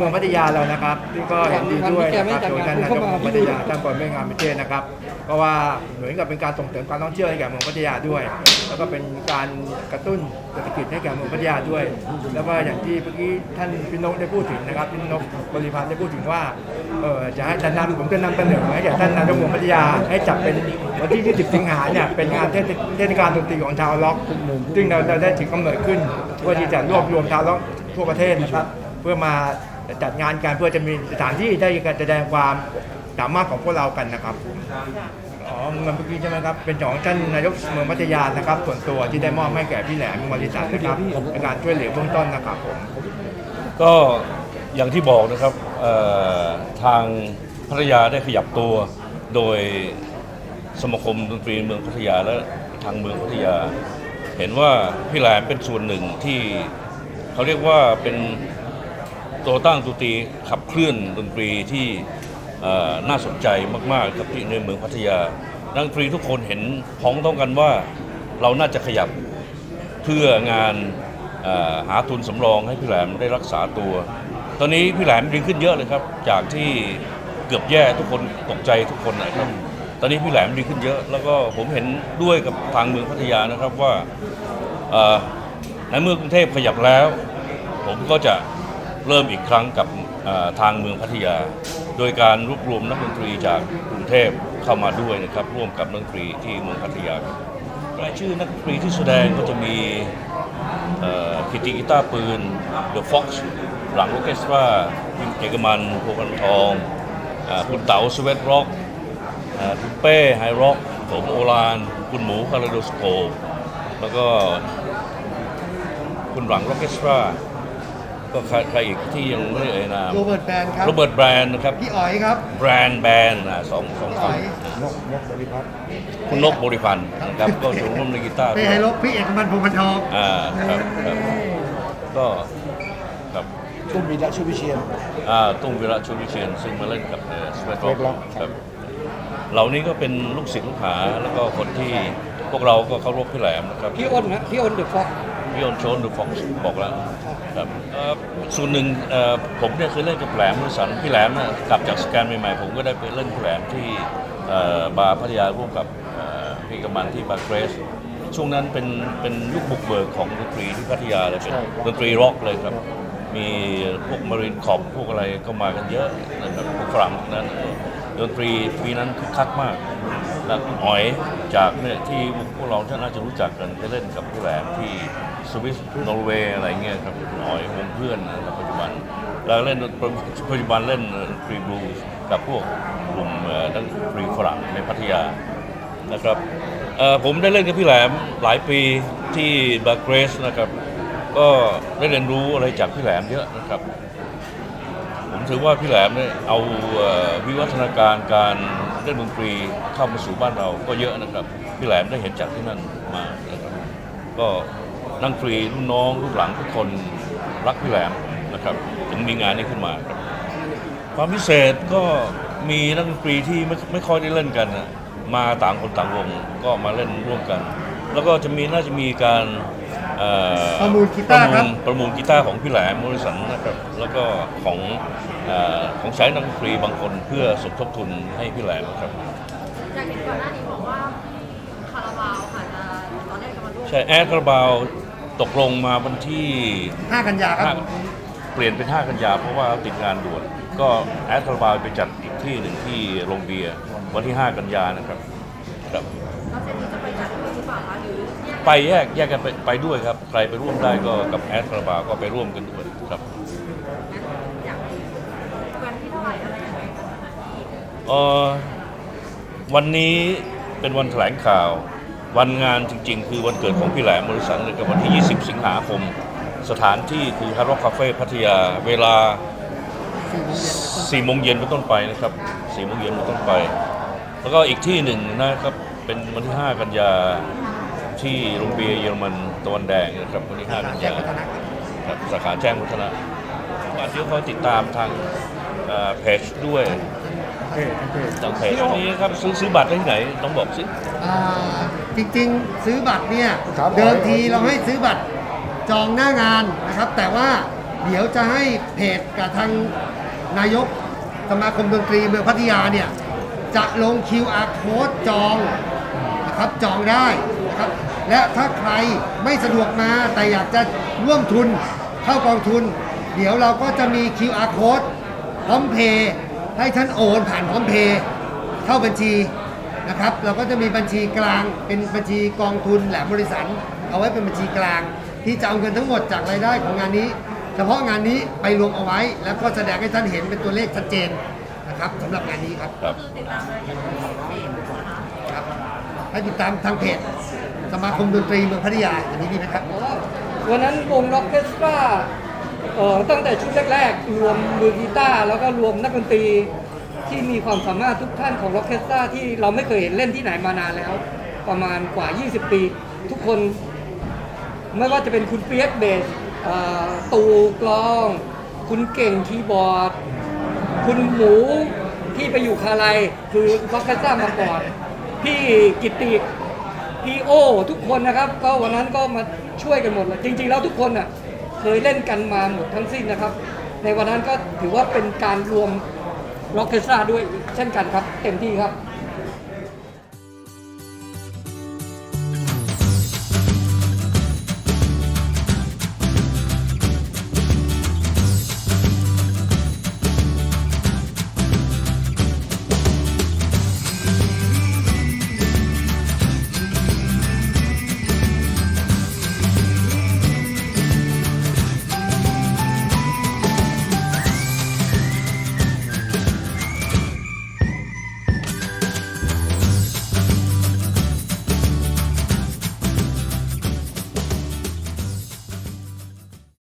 เมืองพัทยาเรานะครับที่ก็เห็นดีด้วยนะครับโดยท่านนายกเมืองพัทยาท่านปรเมศงามพิเชษนะครับ เพราะว่าเหมือนกับเป็นการส่งเสริมการท่องเที่ยวให้แก่เมืองพัทยาด้วย แล้วก็เป็นการกระตุ้นเศรษฐกิจให้แก่เมืองพัทยาด้วย แล้วก็อย่างที่เมื่อกี้ท่านพินกได้พูดถึงนะครับพินกบริพันธ์ได้พูดถึงว่าเออจะให้จะนำผมจะนำเสนอให้แก่ท่านนายกเมืองพัทยาให้จับเป็นวันที่ 20 สิงหาเนี่ยเป็นงานเทศเทศกาลดนตรีของชาวล็อก ซึ่งเราเราได้ถึงกำเนิดขึ้นเพื่อที่จะรวบรวมชาวล็อกทั่วประเทศนะครับ เพื่อมา จัดงานกันเพื่อจะมีสถานที่ได้การแสดงความสามารถของพวกเรากันนะครับผมอ๋อเงินเมื่อกี้ใช่ไหมครับ เป็นของท่านนายกเมืองพัทยานะครับ ส่วนตัวที่ได้มอบให้แก่พี่แหลมบริษัทนะครับในการช่วยเหลือเบื้องต้นนะครับผม ก็อย่างที่บอกนะครับทางพัทยาได้ขยับตัวโดยสมาคมดนตรีเมืองพัทยาและทางเมืองพัทยา เห็นว่าพี่แหลมเป็นส่วนหนึ่งที่เขาเรียกว่าเป็น ตัวตั้งตัวตีขับเคลื่อนดนตรีที่น่าสนใจมากๆครับที่ในเมืองพัทยานักดนตรีทุกคนเห็นพ้องต้องกันว่าเราน่าจะขยับเพื่องานหาทุนสำรองให้พี่แหลมได้รักษาตัว ตอนนี้พี่แหลมดีขึ้นเยอะเลยครับ จากที่เกือบแย่ทุกคนตกใจทุกคนนะครับตอนนี้พี่แหลมดีขึ้นเยอะ แล้วก็ผมเห็นด้วยกับทางเมืองพัทยานะครับว่าในเมื่อกรุงเทพขยับแล้ว ผมก็จะ เริ่มอีกครั้งกับทางเมืองพัทยา โดยการรวบรวมนักดนตรีจากกรุงเทพเข้ามาด้วยนะครับ ร่วมกับนักดนตรีที่เมืองพัทยารายชื่อนักดนตรีที่แสดงก็จะมีเอ่อพิติกีตาร์ปืน The Fox หลังโอเคสตราเอกมันโพกันทองอคุณเต๋าสเวตร็อกคุณเป้ไฮร็อกผมโอลาน คุณหมูคาราโดสโคปแล้วก็คุณหลังโอเคสตรา ก็ใครใครอีกที่ยังไม่ได้เอ่ยนามโรเบิร์ตแบนครับ โรเบิร์ตแบรนด์นะครับ พี่อ๋อยครับแบรนด์แบรนด์อะสองสองพี่อ๋คอยนนกนกบริพัตรคุณนกบริพันธ์นะครับ ก็สูงร่วมในกีตาร์เป้ไฮลบพี่เอกมันพงษ์มันทองอ่าครับครับก็ครับตุ้มวีระชุวิเชียน อ่าตุ้งวิระชุวิเชียนซึ่งมาเล่นกับเออสเปซ Sweat ร็ Rock ครับ เหล่านี้ก็เป็นลูกศิษย์ลูกหาแล้วก็คนที่พวกเราก็เคารพพี่แหลมนะครับ พี่อ้นนะพี่อ้นเดอะฟ็อก พี่ออนโชนหรือฟอกบอกแล้วครับส่วนหนึ่งผมเนี่ยเคยเล่นกับแหลมมุสันพี่แหลมนี่ยกลับจากสแกนใหม่ๆผมก็ได้ไปเล่นแหลมที่บาร์พัทยาร่วมกับพี่กำมันที่บาร์เกรสช่วงนั้นเป็นเป็นยุคบุกเบิกของดนตรีที่พัทยาเลยเป็นดนตรีร็อกเลยครับ มีพวกมารินขอบพวกอะไรก็มากันเยอะนะครับพวกฝรั่งนั้นดนตรีปีนั้นคึกคักมาก แล้วคุณอ๋อยจากเนี่ยที่พวกเราท่านน่าจะรู้จักกันไปเล่นกับพี่แหลมที่ สวิสนอร์เวย์อะไรเงี้ยครับคุณอ๋อยวงเพื่อนนะครับปัจจุบันแล้วเล่นปัจจุบันเล่นดนตรีบลูส์กับพวกกลุ่มเอ่อนักดนตรีฝรั่งในพัทยานะครับผมได้เล่นกับพี่แหลมหลายปีที่บาร์เกรสนะครับ ก็ได้เรียนรู้อะไรจากพี่แหลมเยอะนะครับ ผมถือว่าพี่แหลมเนี่ยเอาวิวัฒนาการการเล่นดนตรีเข้ามาสู่บ้านเราก็เยอะนะครับ พี่แหลมได้เห็นจากที่นั่นมานะครับก็ นักดนตรีรุ่นน้องรุ่นหลังทุกคนรักพี่แหลมนะครับถึงมีงานนี้ขึ้นมาครับความพิเศษก็มีนักดนตรีที่ไม่ไม่ค่อยได้เล่นกันนะมาต่างคนต่างวงก็มาเล่นร่วมกัน แล้วก็จะมีน่าจะมีการเอ่อประมูลกีตาร์ครับ ประมูลกีตาร์ของพี่แหลมมอริสันนะครับแล้วก็ของเออของใช้นักดนตรีบางคนเพื่อสมทบทุนให้พี่แหลมครับจากเห็นก่อนหน้านี้บอกว่าคาราบาวค่ะจะตอนแรกจะมาร่วมใช่แอดคาราบาว ตกลงมาวันที่5กันยาครับห้าเปลี่ยนเป็น 5 กันยาเพราะว่าติดงานด่วน ก็แอดคาราบาวไปจัดอีกที่หนึ่งที่โรงเบียร์วันที่ 5 กันยานะครับครับ แล้วเซนนี้จะไปจัดด้วยหรือเปล่าคะหรือแยกไปแยกแยกกันไปไปด้วยครับ ใครไปร่วมได้ก็กับแอดคาราบาวก็ไปร่วมกันด้วยครับอยากวันที่เท่าไหร่อะไรยังไงคะ เอ่อวันนี้เป็นวันแถลงข่าว วันงานจริงๆ คือวันเกิดของพี่แหลมบริษัทเลยกับวันที่ 20 สิงหาคม สถานที่คือฮาร์ดร็อกคาเฟ่พัทยาเวลา4โมงเย็นเป็นต้นไปนะครับ4โมงเย็นเป็นต้นไป แล้วก็อีกที่หนึ่งนะครับเป็นวันที่ 5 กันยาที่โรงเบียร์เยอรมันตะวันแดงนะครับวันที่ 5 กันยาครับสาขาแจ้งวัฒนะก็เดี๋ยวคอยติดตามทางเอ่อเพจด้วยทางเพจนี้ครับซื้อซื้อบัตรได้ที่ไหนต้องบอกสิอ่า จริงๆ ซื้อบัตรเนี่ยครับเดิมทีเราให้ซื้อบัตรจองหน้างานนะครับ แต่ว่าเดี๋ยวจะให้เพจกับทางนายกสมาคมดนตรีเมืองพัทยาเนี่ยจะลง QR code จองนะครับจองได้นะครับและถ้าใครไม่สะดวกมาแต่อยากจะร่วมทุนเข้ากองทุน เดี๋ยวเราก็จะมี QR code พร้อมเพย์ให้ท่านโอนผ่านพร้อมเพย์เข้าบัญชี นะครับเราก็จะมีบัญชีกลางเป็นบัญชีกองทุนแหลมบริษัทเอาไว้เป็นบัญชีกลาง ที่จะเอาเงินทั้งหมดจากรายได้ของงานนี้ เฉพาะงานนี้ไปรวมเอาไว้ แล้วก็แสดงให้ท่านเห็นเป็นตัวเลขชัดเจนนะครับสำหรับงานนี้ครับครับคือติดตามรายละเอียดของเพจนะคะครับให้ติดตามทางเพจสมาคมดนตรีเมืองพัทยาอันนี้ดีไหมครับวันนั้นวงล็อกเคสตราเอ่อตั้งแต่ชุดแรกๆรวมมือกีตาร์แล้วก็รวมนักดนตรี ที่มีความสามารถทุกท่านของล็อกเคสตราที่เราไม่เคยเห็นเล่นที่ไหนมานานแล้ว ประมาณกว่า 20 ปี ทุกคน ไม่ว่าจะเป็นคุณเปียกเบสตูกลอง คุณเก่งคีย์บอร์ด คุณหมูที่ไปอยู่คาไลคือล็อกเคสตรามาก่อนพี่กิตติพี่โอ ทุกคนนะครับ ก็วันนั้นก็มาช่วยกันหมดเลยจริง ๆ แล้วทุกคนอะเคยเล่นกันมาหมดทั้งสิ้นนะครับ ในวันนั้นก็ถือว่าเป็นการรวม ล็อกเคสลาด้วยเช่นกันครับ เต็มที่ครับ